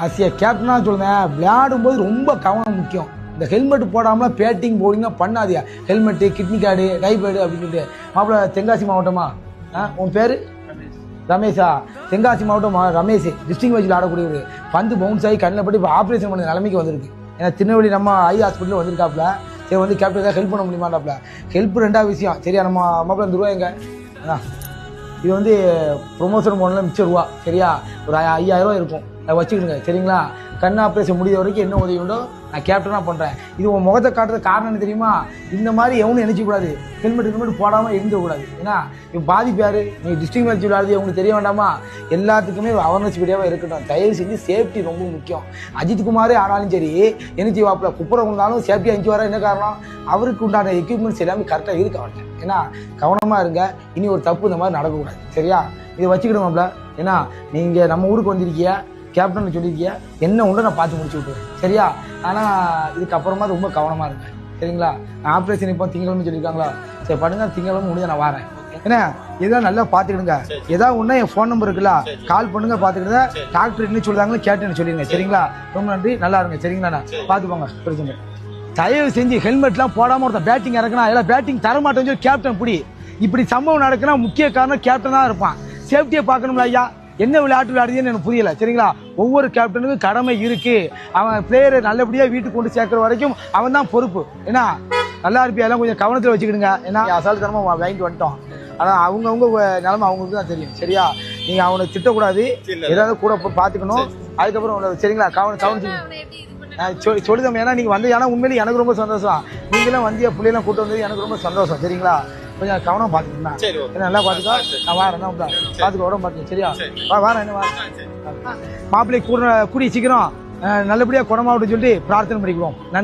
ஆசிய கேப்டனாக சொல்லுவேன் விளையாடும் போது ரொம்ப கவனம் முக்கியம். இந்த ஹெல்மெட் போடாமல் பேட்டிங் போலிங்காக பண்ணாதியா helmet kidney card thigh pad அப்படின்னு சொல்லிட்டு. மாப்பிள்ள தென்காசி மாவட்டமா? ஆ உன் பேர்? ரமேஷா. தென்காசி மாவட்டம் ரமேஷ் ரமேஷ். டிஸ்ட்ரிக்ட் வைஸில் ஆடக்கூடியவர். பந்து பவுன்ஸ் ஆகி கண்ணில் பட்டு இப்போ ஆப்ரேஷன் பண்ண நிலைமைக்கு வந்திருக்கு. ஏன்னா திருநெல்வேலி நம்ம ஐ ஹாஸ்பிட்டலில் வந்திருக்காப்புல சரி வந்து கேப்டன் ஹெல்ப் பண்ண முடியுமாண்டாப்புல ஹெல்ப் ரெண்டாவது விஷயம். சரியா நம்ம மாப்பிள்ள இந்த எங்க? ஆ. இது வந்து ப்ரொமோஷன் போனல மிச்சம் ரூபா. சரியா? ஒரு ஐயாயிரம் இருக்கும். அதை வச்சுக்கிடுங்க சரிங்களா? கண் ஆப்ரேஷன் முடிய வரைக்கும் என்ன உதவி உண்டோ நான் கேப்டனாக பண்ணுறேன் இது உன் முகத்தை காட்டுறது காரணம் என்ன தெரியுமா? இந்த மாதிரி எவனும் நினைக்கக்கூடாது ஹெல்மெட் ஹெல்மெட் போடாமல் இருந்துக்கூடாது ஏன்னா இப்போ பாதிப்பு யார் நீ டிஸ்ட்ரிக்ட் மேட்ச் விளையாடுறது உங்களுக்கு தெரிய வேண்டாமா? எல்லாத்துக்குமே ஒரு அவேர்னஸ் வீடியோவாக இருக்கட்டும். தயவு செஞ்சு சேஃப்டி ரொம்ப முக்கியம். அஜித் குமாரே ஆனாலும் சரி என்ன செய்வாப்புல குப்புறம் இருந்தாலும் சேஃப்டி அஞ்சு வர என்ன காரணம்? அவருக்கு உண்டான எக்யூப்மெண்ட்ஸ் எல்லாமே கரெக்டாக இருக்க அவர்கிட்ட. ஏன்னா கவனமாக இருங்க. இனி ஒரு தப்பு இந்த மாதிரி நடக்கக்கூடாது. சரியா? இதை வச்சுக்கிடுமாப்ல ஏன்னா நீங்கள் நம்ம ஊருக்கு வந்திருக்கிய? கேப்டன் சொல்லியிருக்கிய என்ன உண்டு நான் பார்த்து முடிச்சு விட்டுறேன். சரியா? ஆனால் இதுக்கப்புறமா ரொம்ப கவனமாக இருங்க. சரிங்களா? நான் ஆப்ரேஷன் இப்போ திங்கக்கிழமை சொல்லியிருக்காங்களா? சரி பண்ணுங்க திங்கக்கிழமை முடிஞ்ச நான் வரேன். என்ன இதெல்லாம் நல்லா பார்த்துக்கிடுங்க. ஏதாவது ஒன்றா என் ஃபோன் நம்பர் இருக்குல்ல கால் பண்ணுங்க பார்த்துக்கிடுங்க. டாக்டர் என்ன சொல்றாங்களோ கேட்டுன்னு சொல்லிடுங்க சரிங்களா? ரொம்ப நன்றி. நல்லா இருங்க. சரிங்களா பார்த்துக்கோங்க பிரச்சனை தயவு செஞ்சு ஹெல்மெட்லாம் போடாம ஒருத்தன் பேட்டிங் இறக்குனா எல்லாம் பேட்டிங் தர மாட்டேன்னு சொல்லி கேப்டன் பிடி. இப்படி சம்பவம் நடக்குன்னா முக்கிய காரணம் கேப்டன் தான் இருப்பான். சேஃப்டியை பார்க்கணும்ல ஐயா. என்ன விளையாட்டு விளையாடுதுன்னு எனக்கு புரியல. சரிங்களா? ஒவ்வொரு கேப்டனுக்கும் கடமை இருக்கு. அவன் பிளேயரை நல்லபடியா வீட்டுக்கு கொண்டு சேர்க்கிற வரைக்கும் அவன் தான் பொறுப்பு. ஏன்னா நல்லா இருப்பியா? எல்லாம் கொஞ்சம் கவனத்தில் வச்சுக்கிடுங்க. ஏன்னா அசால்தனமா வா- வாங்கிட்டு வந்துட்டோம். ஆனா அவங்கவுங்க நிலைமை அவங்களுக்கு தான் தெரியும். சரியா? நீங்க அவனை திட்டக்கூடாது. ஏதாவது கூட போய் பார்த்துக்கணும். அதுக்கப்புறம் சரிங்களா? கவனம் கவனிச்சு சொல் சொல்லுதம் ஏன்னா நீங்க வந்து ஏன்னா உண்மையிலேயே எனக்கு ரொம்ப சந்தோஷம். நீங்களும் வந்திய பிள்ளைலாம் கூட்டு வந்தது எனக்கு ரொம்ப சந்தோஷம். சரிங்களா? கொஞ்சம் கவனம் பார்த்துக்கணும் நல்லா பார்த்துக்கோ. நான் வாரேன். என்ன பார்த்துக்கோ உடம்பு பார்த்துக்கோ. சரியா? வா வாரேன். என்ன வாரேன் மாப்பிள்ளை கூட கூடிய சீக்கிரம் அஹ், நல்லபடியா குணமாகட்டும் சொல்லிட்டு பிரார்த்தனை பண்ணிக்குவோம். நன்றி.